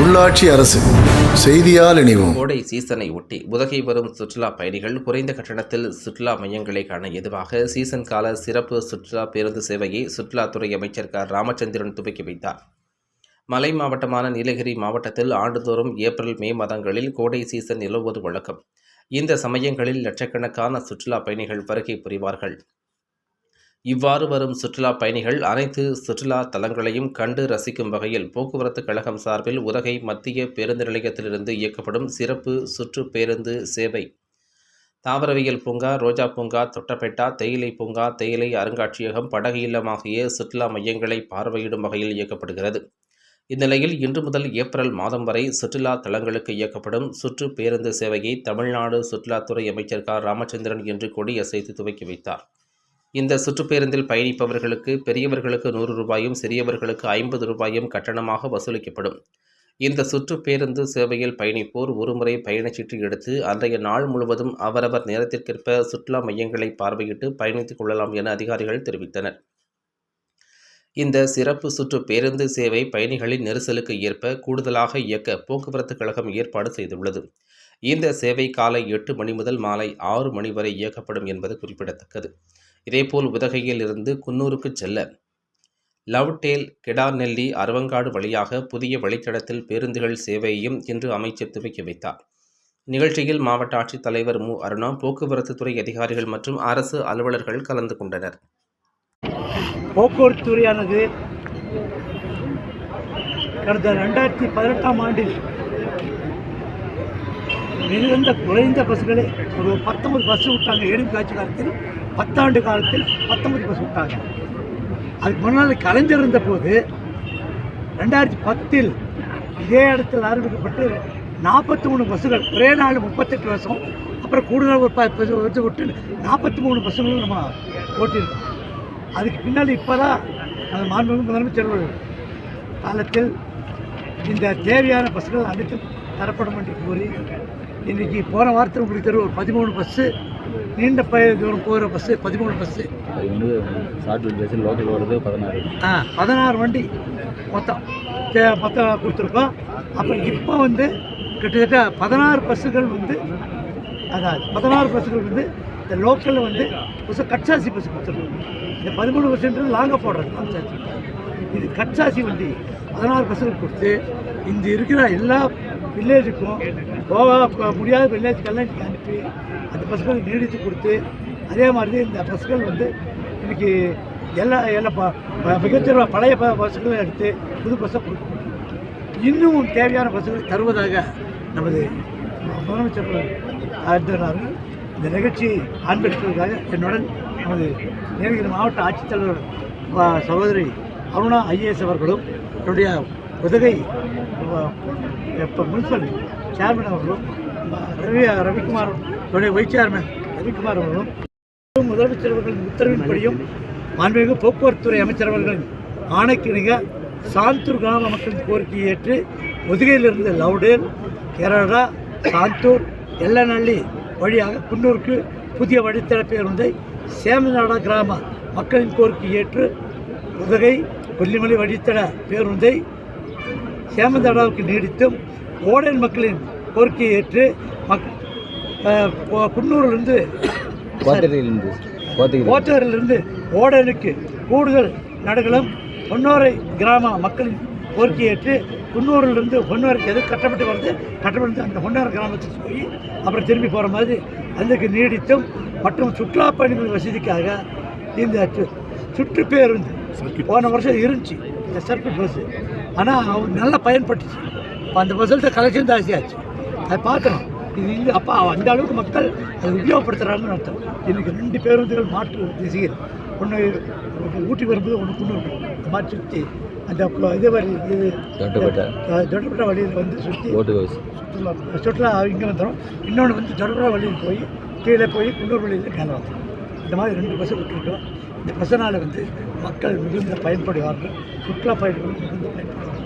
உள்ளாட்சி அரசு செய்தியால் இணைவோம். கோடை சீசனை ஒட்டி உதகை வரும் சுற்றுலா பயணிகள் குறைந்த கட்டணத்தில் சுற்றுலா மையங்களை காண ஏதுவாக சீசன் கால சிறப்பு சுற்றுலா பேருந்து சேவையை சுற்றுலாத்துறை அமைச்சர் க. ராமச்சந்திரன் துவக்கி வைத்தார். மலை மாவட்டமான நீலகிரி மாவட்டத்தில் ஆண்டுதோறும் ஏப்ரல் மே மாதங்களில் கோடை சீசன் நிலவுவது வழக்கம். இந்த சமயங்களில் லட்சக்கணக்கான சுற்றுலா பயணிகள் வருகை புரிவார்கள். இவ்வாறு வரும் சுற்றுலா பயணிகள் அனைத்து சுற்றுலா தலங்களையும் கண்டு ரசிக்கும் வகையில் போக்குவரத்து கழகம் சார்பில் உதகை மத்திய பேருந்து நிலையத்திலிருந்து இயக்கப்படும் சிறப்பு சுற்று பேருந்து சேவை. தாவரவியல் பூங்கா ரோஜா பூங்கா தொட்டப்பேட்டா தேயிலை பூங்கா தேயிலை அருங்காட்சியகம் படகு இல்லம் ஆகிய சுற்றுலா மையங்களை பார்வையிடும் வகையில் இயக்கப்படுகிறது. இந்நிலையில் இன்று முதல் ஏப்ரல் மாதம் வரை சுற்றுலா தலங்களுக்கு இயக்கப்படும் சுற்று பேருந்து சேவையை தமிழ்நாடு சுற்றுலாத்துறை அமைச்சர் க. ராமச்சந்திரன் இன்று கொடியசைத்து துவக்கி வைத்தார். இந்த சுற்றுப்பேருந்தில் பயணிப்பவர்களுக்கு பெரியவர்களுக்கு நூறு ரூபாயும் சிறியவர்களுக்கு ஐம்பது ரூபாயும் கட்டணமாக வசூலிக்கப்படும். இந்த சுற்றுப்பேருந்து சேவையில் பயணிப்போர் ஒருமுறை பயணச்சீட்டு எடுத்து அன்றைய நாள் முழுவதும் அவரவர் நேரத்திற்கேற்ப சுற்றுலா மையங்களை பார்வையிட்டு பயணித்துக் கொள்ளலாம் என அதிகாரிகள் தெரிவித்தனர். இந்த சிறப்பு சுற்று பேருந்து சேவை பயணிகளின் நெரிசலுக்கு ஏற்ப கூடுதலாக இயக்க போக்குவரத்து கழகம் ஏற்பாடு செய்துள்ளது. இந்த சேவை காலை எட்டு மணி முதல் மாலை ஆறு மணி வரை இயக்கப்படும் என்பது குறிப்பிடத்தக்கது. இதேபோல் உதகையில் இருந்து குன்னூருக்கு செல்ல லவ்டேல் கெடாநெல்லி அரவங்காடு வழியாக புதிய வழித்தடத்தில் பேருந்துகள் சேவையையும் இன்று அமைச்சர் துவக்கி வைத்தார். நிகழ்ச்சியில் மாவட்ட ஆட்சித்தலைவர் மு. அருணா போக்குவரத்து துறை அதிகாரிகள் மற்றும் அரசு அலுவலர்கள் கலந்து கொண்டனர். போக்குவரத்து துறையானது கடந்த ரெண்டாயிரத்தி பதினெட்டாம் ஆண்டில் மிகுந்த குறைந்த பஸ்களை ஒரு பத்தொன்பது பஸ் விட்டாங்க எடும் காட்சி காலத்தில் பத்தாண்டு காலத்தில் பத்தொன்பது பஸ் விட்டாங்க. அதுக்கு முன்னால் கலைஞர் இருந்த போது ரெண்டாயிரத்தி பத்தில் இதே இடத்தில் ஆரம்பிக்கப்பட்டு நாற்பத்தி மூணு பஸ்ஸுகள் ஒரே நாள் முப்பத்தெட்டு வருஷம் அப்புறம் கூடுதலாக ஒரு பத்து வச்சு விட்டு நாற்பத்தி மூணு பஸ்ஸுகளும் நம்ம ஓட்டியிருக்கோம். அதுக்கு பின்னால் இப்போ தான் அந்த மாண்பு முதலமைச்சர் காலத்தில் இந்த தேவையான பஸ்ஸுகள் அனைத்தும் தரப்படும் என்று கூறி இன்றைக்கி போன வாரத்தில் உங்களுக்கு தெரியும் ஒரு பதிமூணு பஸ்ஸு நீண்ட பய தூரம் போகிற பஸ்ஸு பதிமூணு பஸ்ஸு அது வந்து ஷார்ட் பஸ் லோக்கல் வருது பதினாறு. ஆ பதினாறு வண்டி மொத்தம். மொத்தம் கொடுத்துருக்கோம். அப்புறம் இப்போ வந்து கிட்டத்தட்ட பதினாறு பஸ்ஸுகள் வந்து அதாவது பதினாறு பஸ்ஸுகள் வந்து இந்த லோக்கலில் வந்து பஸ் கட்சாசி பஸ் கொடுத்துருக்கோம். இந்த பதிமூணு பஸ்ன்றது லாங்காக போடுறது இது கட்சாசி வண்டி. பதினாறு பஸ்ஸுகள் கொடுத்து இந்த இருக்கிற எல்லா வில்லேஜுக்கும் போக முடியாத வில்லேஜுக்கெல்லாம் இன்றைக்கி அனுப்பி அந்த பஸ்ஸுகள் நீடித்து கொடுத்து அதே மாதிரி இந்த பஸ்ஸுகள் வந்து இன்றைக்கி எல்லா எல்லா ப- மிகச்சிற பழைய ப எடுத்து புது பஸ்ஸை கொடுக்கணும் இன்னும் தேவையான பஸ்ஸுகளை தருவதாக நமது முதலமைச்சர் அறிந்தார்கள் இந்த நிகழ்ச்சி ஆண்பெற்றதற்காக என்னுடன் நமது நீலகிரி மாவட்ட ஆட்சித்தலைவர் சகோதரி அருணா ஐஏஎஸ் அவர்களும் என்னுடைய உதகை இப்போ முனிசிபல் சேர்மன் அவர்களும் ரவி ரவிக்குமார் என்னுடைய வைஸ் சேர்மன் ரவிக்குமார் அவர்களும் முதலமைச்சர் அவர்களின் உத்தரவின்படியும் மாண்புமிகு போக்குவரத்துறை அமைச்சர் அவர்களின் ஆணைக்கிணங்க சாந்தூர் கிராம மக்களின் கோரிக்கையை ஏற்று முதுகையிலிருந்து லவுடேல் கேரளா சாந்தூர் எல்லநள்ளி வழியாக குன்னூருக்கு புதிய வழித்தட பேருந்தை சேமநாடா கிராம மக்களின் கோரிக்கையை ஏற்று உதகை கொல்லிமலை வழித்தட பேருந்தை சேமந்தாடாவுக்கு நீடித்தும் ஓடன் மக்களின் கோரிக்கையை ஏற்று மக் குன்னூரிலிருந்து ஓட்டரிலிருந்து ஓடனுக்கு கூடுதல் நடுகளும் பொன்னோரை கிராம மக்களின் கோரிக்கையேற்று குன்னூரிலிருந்து பொன்னோருக்கு எது கட்டப்பட்டு வருது கட்டப்பட்டு அந்த பொன்னோர் கிராமத்துக்கு போய் அப்புறம் திரும்பி போகிற மாதிரி அதுக்கு நீடித்தும் மற்றும் சுற்றுலா பயணிகள் வசதிக்காக இந்த சு- சுற்றுப்பேருந்து போன வருஷம் இருந்துச்சு இந்த சர்க்கிட் பஸ்ஸு. ஆனால் நல்லா பயன்பட்டுச்சு. இப்போ அந்த தான் கலெக்ஷன் ஜாஸ்தியாச்சு அதை பார்க்குறோம் இது இல்லை அப்போ அந்த அளவுக்கு மக்கள் அதை உபயோகப்படுத்துகிறாங்கன்னு அர்த்தம். இன்னைக்கு ரெண்டு பேருந்துகள் மாற்று திசையில். ஒன்று ஊட்டி வரும்போது ஒன்று குன்னூர் இந்த மாதிரி சுற்றி. அந்த இது வழி இது தொட்டபெட்டா வழியில் வந்து சுற்றி. சுற்றுலா சுற்றுலா இங்கே வந்துடும் இன்னொன்று வந்து தொட்டபெட்டா வழியில் போய் கீழே போய் குன்னூர் வழியில் மேலே வந்துடும் இந்த மாதிரி ரெண்டு பஸ்ஸு விட்டுருக்கோம். இந்த பஸ்ஸனால் வந்து மக்கள் மிகுந்த பயன்படுவார்கள். சுற்றுலா பயணிகள் மிகுந்த பயன்படுவார்கள்.